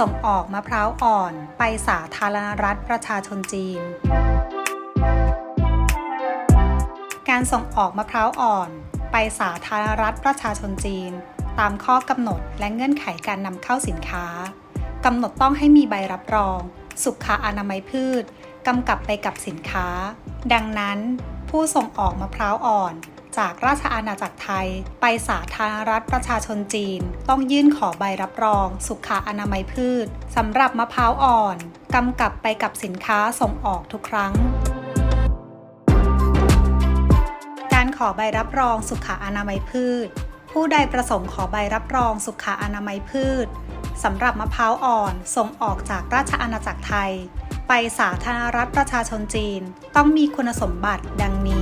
ส่งออกมะพร้าวอ่อนไปสาธารณรัฐประชาชนจีน การส่งออกมะพร้าวอ่อน ไปสาธารณรัฐประชาชนจีน ตามข้อกำหนดและเงื่อนไขการนำเข้าสินค้ากำหนดต้องให้มีใบรับรอง สุขอนามัยพืชกำกับไปกับสินค้า ดังนั้น ผู้ส่งออกมะพร้าวอ่อน จากราชอาณาจักรไทย ไปสาธารณรัฐประชาชนจีน ต้องยื่นขอใบรับรอง สุขอนามัยพืชสำหรับมะพร้าวอ่อนกำกับไปกับสินค้าส่งออกทุกครั้งการขอใบรับรองสุขอนามัยพืช ผู้ใดประสงค์ขอใบรับรองสุขอนามัยพืชสำหรับมะพร้าวอ่อนส่งออกจากราชอาณาจักรไทย ไปสาธารณรัฐประชาชนจีน ต้องมีคุณสมบัติดังนี้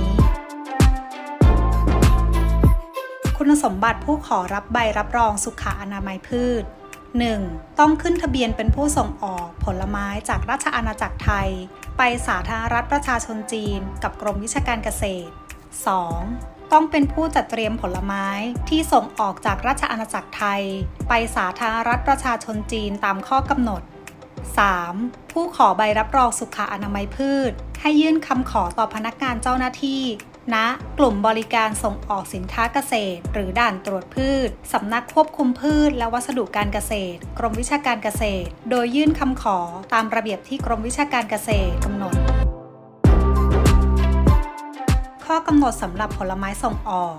คุณสมบัติผู้ขอรับใบรับรองสุขอนามัยพืช 1. ต้องขึ้นทะเบียนเป็นผู้ส่งออกผลไม้จากราชอาณาจักรไทย ไปสาธารณรัฐประชาชนจีน กับกรมวิชาการเกษตร 2. ต้องเป็นผู้จัดเตรียมผลไม้ที่ส่งออกจากราชอาณาจักรไทย ไปสาธารณรัฐประชาชนจีนตามข้อกำหนด 3. ผู้ขอใบรับรองสุขอนามัยพืช ให้ยื่นคำขอต่อพนักงานเจ้าหน้าที่ ณกลุ่มบริการส่งออกสินค้าเกษตร หรือด่านตรวจพืช สำนักควบคุมพืช และวัสดุการเกษตร กรมวิชาการเกษตร โดยยื่นคำขอตามระเบียบที่กรมวิชาการเกษตรกำหนดข้อกำหนดสำหรับผลไม้ส่งออก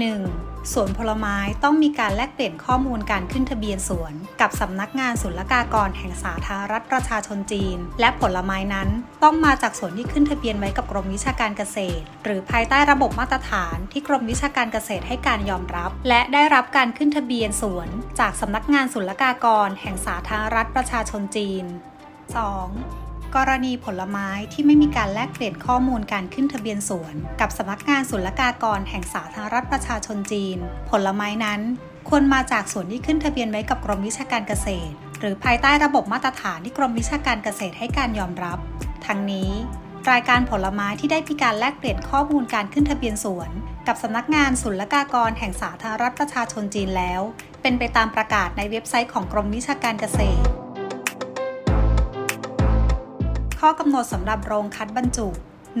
1. สวนผลไม้ต้องมีการแลกเปลี่ยนข้อมูลการขึ้นทะเบียนสวน กับสำนักงานศุลกากรแห่งสาธารณรัฐประชาชนจีน และผลไม้นั้น ต้องมาจากสวนที่ขึ้นทะเบียนไว้กับกรมวิชาการเกษตร หรือภายใต้ระบบมาตรฐานที่กรมวิชาการเกษตรให้การยอมรับ และได้รับการขึ้นทะเบียนสวน จากสำนักงานศุลกากรแห่งสาธารณรัฐประชาชนจีน 2. กรณีผลไม้ที่ไม่มีการแลกเปลี่ยนข้อมูลการขึ้นทะเบียนสวน กับสำนักงานศุลกากรแห่งสาธารณรัฐประชาชนจีน ผลไม้นั้น ควรมาจากสวนที่ขึ้นทะเบียนไว้กับกรมวิชาการเกษตร หรือภายใต้ระบบมาตรฐานที่กรมวิชาการเกษตรให้การยอมรับ ทั้งนี้ รายการผลไม้ที่ได้มีการแลกเปลี่ยนข้อมูลการขึ้นทะเบียนสวน กับสำนักงานศุลกากรแห่งสาธารณรัฐประชาชนจีนแล้ว เป็นไปตามประกาศในเว็บไซต์ของกรมวิชาการเกษตร ข้อกำหนดสำหรับโรงคัดบรรจุ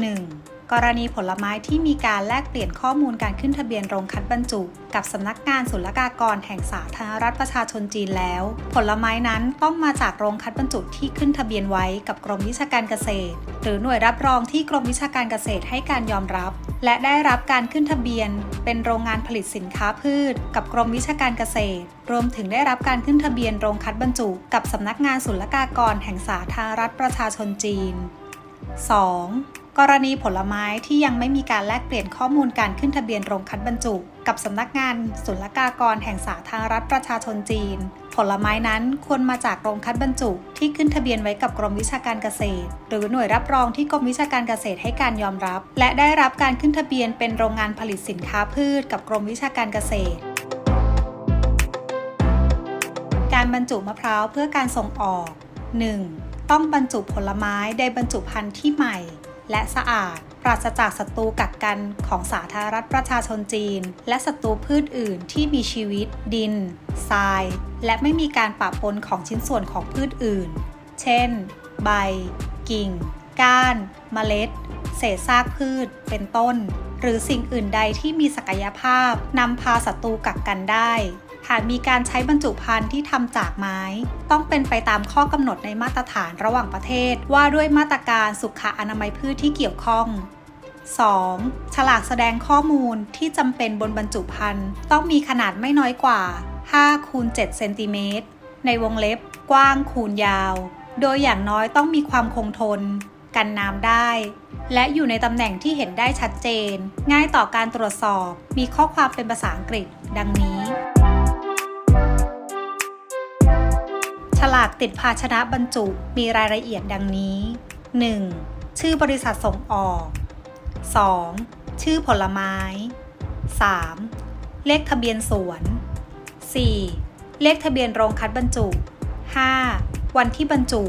1. กรณีผลไม้ที่มีการแลกเปลี่ยนข้อมูลการขึ้นทะเบียนโรงคัดบรรจุ กับสำนักงานศุลกากรแห่งสาธารณรัฐประชาชนจีนแล้ว ผลไม้นั้นต้องมาจากโรงคัดบรรจุที่ขึ้นทะเบียนไว้กับกรมวิชาการเกษตร หรือหน่วยรับรองที่กรมวิชาการเกษตรให้การยอมรับ และได้รับการขึ้นทะเบียน เป็นโรงงานผลิตสินค้าพืช กับกรมวิชาการเกษตร รวมถึงได้รับการขึ้นทะเบียนโรงคัดบรรจุ กับสำนักงานศุลกากรแห่งสาธารณรัฐประชาชนจีน 2. กรณีผลไม้ที่ยังไม่มีการแลกเปลี่ยนข้อมูลการขึ้นทะเบียนโรงคัดบรรจุ กับสำนักงานศุลกากรแห่งสาธารณรัฐประชาชนจีน ผลไม้นั้นควรมาจากโรงคัดบรรจุ ที่ขึ้นทะเบียนไว้กับกรมวิชาการเกษตร หรือหน่วยรับรองที่กรมวิชาการเกษตรให้การยอมรับ และได้รับการขึ้นทะเบียนเป็นโรงงานผลิตสินค้าพืช กับกรมวิชาการเกษตรการบรรจุมะพร้าวเพื่อการส่งออก 1. ต้องบรรจุผลไม้ในบรรจุภัณฑ์ที่ใหม่ และสะอาด ปราศจากศัตรูกักกันของสาธารณรัฐประชาชนจีน และศัตรูพืชอื่นที่มีชีวิต ดินทราย และไม่มีการปะปนของชิ้นส่วนของพืชอื่น เช่น ใบ กิ่ง ก้าน เมล็ด เศษซากพืช เป็นต้น หรือสิ่งอื่นใดที่มีศักยภาพนำพาศัตรูกักกันได้ หากมีการใช้บรรจุภัณฑ์ที่ทำจากไม้ ต้องเป็นไปตามข้อกำหนดในมาตรฐานระหว่างประเทศ ว่าด้วยมาตรการสุขอนามัยพืชที่เกี่ยวข้อง 2. ฉลากแสดงข้อมูลที่จำเป็นบนบรรจุภัณฑ์ต้องมีขนาดไม่น้อยกว่า5คูณ7เซนติเมตรในวงเล็บกว้างคูณยาว โดยอย่างน้อยต้องมีความคงทน กันน้ำได้ และอยู่ในตำแหน่งที่เห็นได้ชัดเจน ง่ายต่อการตรวจสอบ มีข้อความเป็นภาษาอังกฤษ ดังนี้ ลากติดภาชนะบรรจุมีรายละเอียดดังนี้ 1. ชื่อบริษัทส่งออก 2. ชื่อผลไม้ 3. เลขทะเบียนสวน 4. เลขทะเบียนโรงคัดบรรจุ 5. วันที่บรรจุ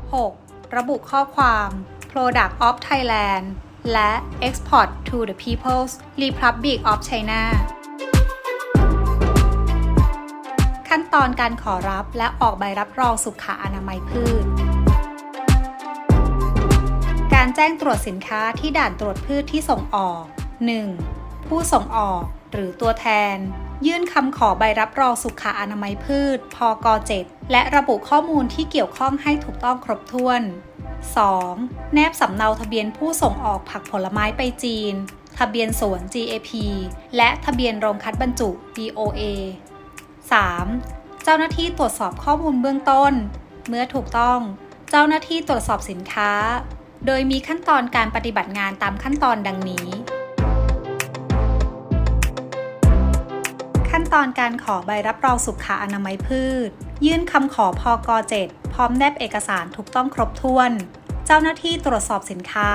6. ระบุข้อความ Product of Thailand และ Export to the People's Republic of China ตอนการขอรับและออกใบรับรองสุขอนามัยพืช การแจ้งตรวจสินค้าที่ด่านตรวจพืชที่ส่งออก 1. ผู้ส่งออกหรือตัวแทน ยื่นคำขอใบรับรองสุขอนามัยพืช พก 7 และระบุข้อมูลที่เกี่ยวข้องให้ถูกต้องครบถ้วน 2. แนบสำเนาทะเบียนผู้ส่งออกผักผลไม้ไปจีน ทะเบียนสวน GAP และทะเบียนโรงคัดบรรจุ BOA 3. เจ้าหน้าที่ตรวจสอบข้อมูลเบื้องต้น เมื่อถูกต้อง เจ้าหน้าที่ตรวจสอบสินค้า โดยมีขั้นตอนการปฏิบัติงานตามขั้นตอนดังนี้ ขั้นตอนการขอใบรับรองสุขอนามัยพืช ยื่นคำขอพก7พร้อมแนบเอกสารถูกต้องครบถ้วน เจ้าหน้าที่ตรวจสอบสินค้า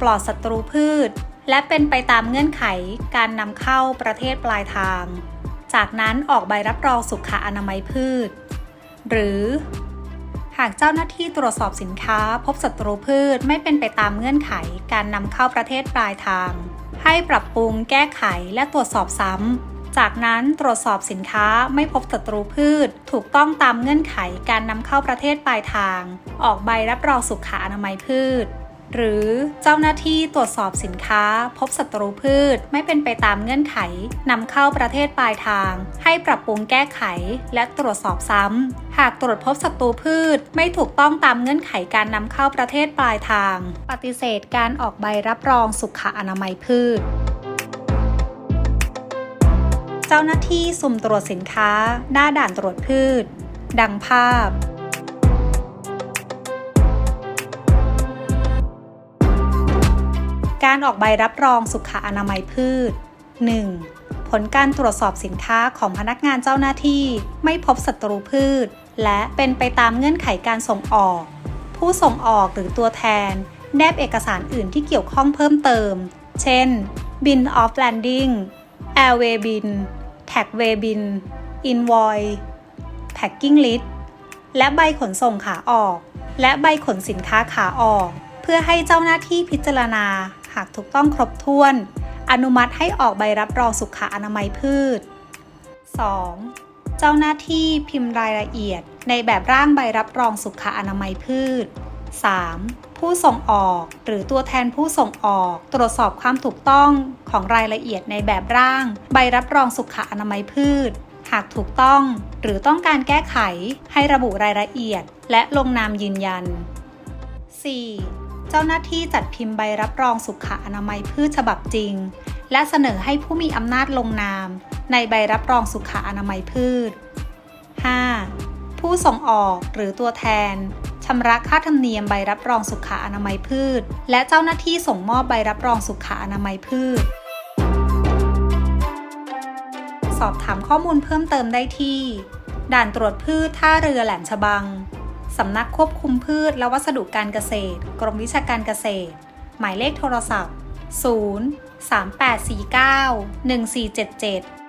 ปลอดศัตรูพืช และเป็นไปตามเงื่อนไขการนำเข้าประเทศปลายทาง จากนั้นออกใบรับรองสุขอนามัยพืช หรือ หากเจ้าหน้าที่ตรวจสอบสินค้า พบศัตรูพืชไม่เป็นไปตามเงื่อนไขการนำเข้าประเทศปลายทาง ให้ปรับปรุงแก้ไขและตรวจสอบซ้ำ จากนั้นตรวจสอบสินค้าไม่พบศัตรูพืช ถูกต้องตามเงื่อนไขการนำเข้าประเทศปลายทาง ออกใบรับรองสุขอนามัยพืช หรือเจ้าหน้าที่ตรวจสอบสินค้า พบศัตรูพืชไม่เป็นไปตามเงื่อนไขนำเข้าประเทศปลายทาง ให้ปรับปรุงแก้ไขและตรวจสอบซ้ำ หากตรวจพบศัตรูพืชไม่ถูกต้องตามเงื่อนไขการนำเข้าประเทศปลายทาง ปฏิเสธการออกใบรับรองสุขอนามัยพืชเจ้าหน้าที่สุ่มตรวจสินค้า หน้าด่านตรวจพืช ดังภาพ การออกใบรับรองสุขอนามัยพืช 1. ผลการตรวจสอบสินค้าของพนักงานเจ้าหน้าที่ ไม่พบศัตรูพืช และเป็นไปตามเงื่อนไขการส่งออก ผู้ส่งออกหรือตัวแทน แนบเอกสารอื่นที่เกี่ยวข้องเพิ่มเติม เช่น Bin of Landing Airway Bin Tagway Bin Invoice Packing List และใบขนส่งขาออก และใบขนสินค้าขาออก เพื่อให้เจ้าหน้าที่พิจารณา หากถูกต้องครบถ้วน อนุมัติให้ออกใบรับรองสุขอนามัยพืช 2. เจ้าหน้าที่พิมพ์รายละเอียดในแบบร่างใบรับรองสุขอนามัยพืช 3. ผู้ส่งออกหรือตัวแทนผู้ส่งออก ตรวจสอบความถูกต้องของรายละเอียดในแบบร่าง ใบรับรองสุขอนามัยพืช หากถูกต้อง หรือต้องการแก้ไขให้ระบุรายละเอียด และลงนามยืนยัน 4. เจ้าหน้าที่จัดพิมพ์ใบรับรองสุขอนามัยพืชฉบับจริง และเสนอให้ผู้มีอำนาจลงนาม ในใบรับรองสุขอนามัยพืช 5. ผู้ส่งออกหรือตัวแทนชำระค่าธรรมเนียมใบรับรองสุขอนามัยพืช และเจ้าหน้าที่ส่งมอบใบรับรองสุขอนามัยพืช สอบถามข้อมูลเพิ่มเติมได้ที่ ด่านตรวจพืชท่าเรือแหลมฉบัง สำนักควบคุมพืชและวัสดุการเกษตร กรมวิชาการเกษตร หมายเลขโทรศัพท์ 0 3849 1477